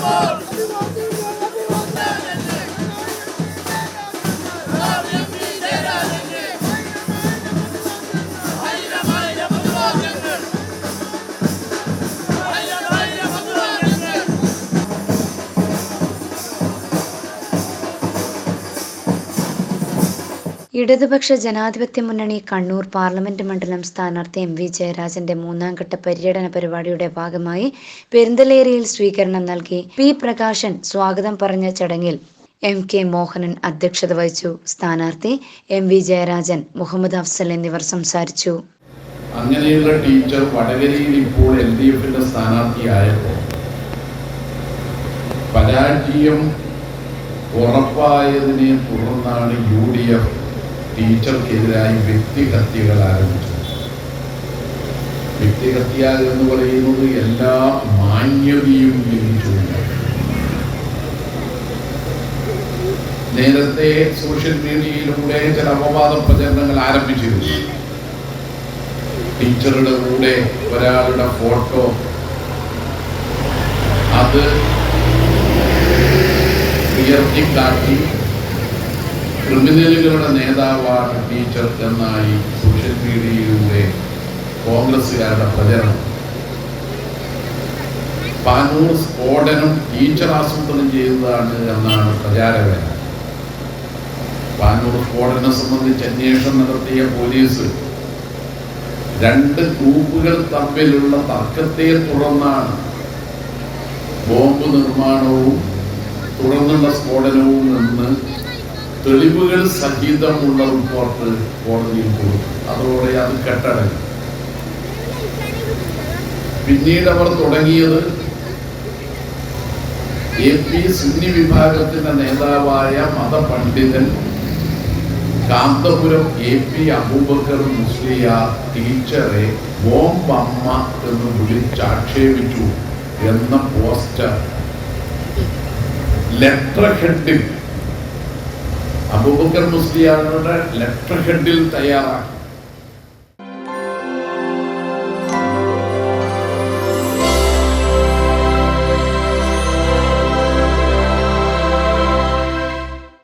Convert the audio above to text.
Vamos! ഇടതുപക്ഷ ജനാധിപത്യ മുന്നണി കണ്ണൂർ പാർലമെന്റ് മണ്ഡലം സ്ഥാനാർത്ഥി എം വി ജയരാജന്റെ മൂന്നാം ഘട്ട പര്യടന പരിപാടിയുടെ ഭാഗമായി പെരിന്തലേരിയിൽ സ്വീകരണം നൽകി. പി പ്രകാശൻ സ്വാഗതം പറഞ്ഞ ചടങ്ങിൽ എം കെ മോഹനൻ അധ്യക്ഷത വഹിച്ചു. സ്ഥാനാർത്ഥി എം വി ജയരാജൻ മുഹമ്മദ് അഫ്സൽ എന്നിവർ സംസാരിച്ചു. അങ്ങനെയുള്ള ടീച്ചർ വടകരയിൽ ഇപ്പോൾ എൽ ഡി എഫിന്റെ സ്ഥാനാർത്ഥിയായപ്പോൾ പരാജയം ഉറപ്പായതിനെ തുടർന്നാണ് യു ഡി എഫ് ടീച്ചർക്കെതിരായി വ്യക്തിഹത്യകൾ ആരംഭിച്ചു വ്യക്തിഹത്യ എന്ന് പറയുന്നത് എല്ലാ മാന്യതയും ലഭിച്ചുകൊണ്ട് നേരത്തെ സോഷ്യൽ മീഡിയയിലൂടെ ചില അപവാദ പ്രചരണങ്ങൾ ആരംഭിച്ചിരുന്നു. ടീച്ചറുടെ കൂടെ ഒരാളുടെ ഫോട്ടോ. അത് ഉയർത്തിക്കാട്ടി ക്രിമിനലുകളുടെ നേതാവാണ് ടീച്ചർ എന്നായി സോഷ്യൽ മീഡിയയിലൂടെ കോൺഗ്രസ്സുകാരുടെ പ്രചരണം. പാനൂർ സ്ഫോടനം ടീച്ചർ ആസൂത്രണം ചെയ്തതാണ് എന്നാണ് പ്രചാരവേല പാനൂർ സ്ഫോടനം സംബന്ധിച്ച് അന്വേഷണം നടത്തിയ പോലീസ് രണ്ട് ഗ്രൂപ്പുകൾ തമ്മിലുള്ള തർക്കത്തെ തുടർന്നാണ് ബോംബ് നിർമ്മാണവും തുടർന്നുള്ള സ്ഫോടനവും എന്ന് തെളിവുകൾ സഹിതമുള്ള റിപ്പോർട്ട് കോടതിയിൽ കൊടുത്തു. അതോടെ അത് കെട്ടടങ്ങി പിന്നീട് അവർ തുടങ്ങിയത് എ പി സുന്നി വിഭാഗത്തിന്റെ നേതാവായ മതപണ്ഡിതൻ കാന്തപുരം എ പി അബൂബക്കർ മുസ്ലിയ ടീച്ചറെ ബോംബമ്മ എന്ന് വിളിച്ചാക്ഷേപിച്ചു എന്ന പോസ്റ്റർ. ലെറ്റർ ഹെഡിൽ അബൂബക്കർ മുസ്ലിയാരുടെ ലെറ്റർ ഹെഡിൽ തയ്യാറാക്കി.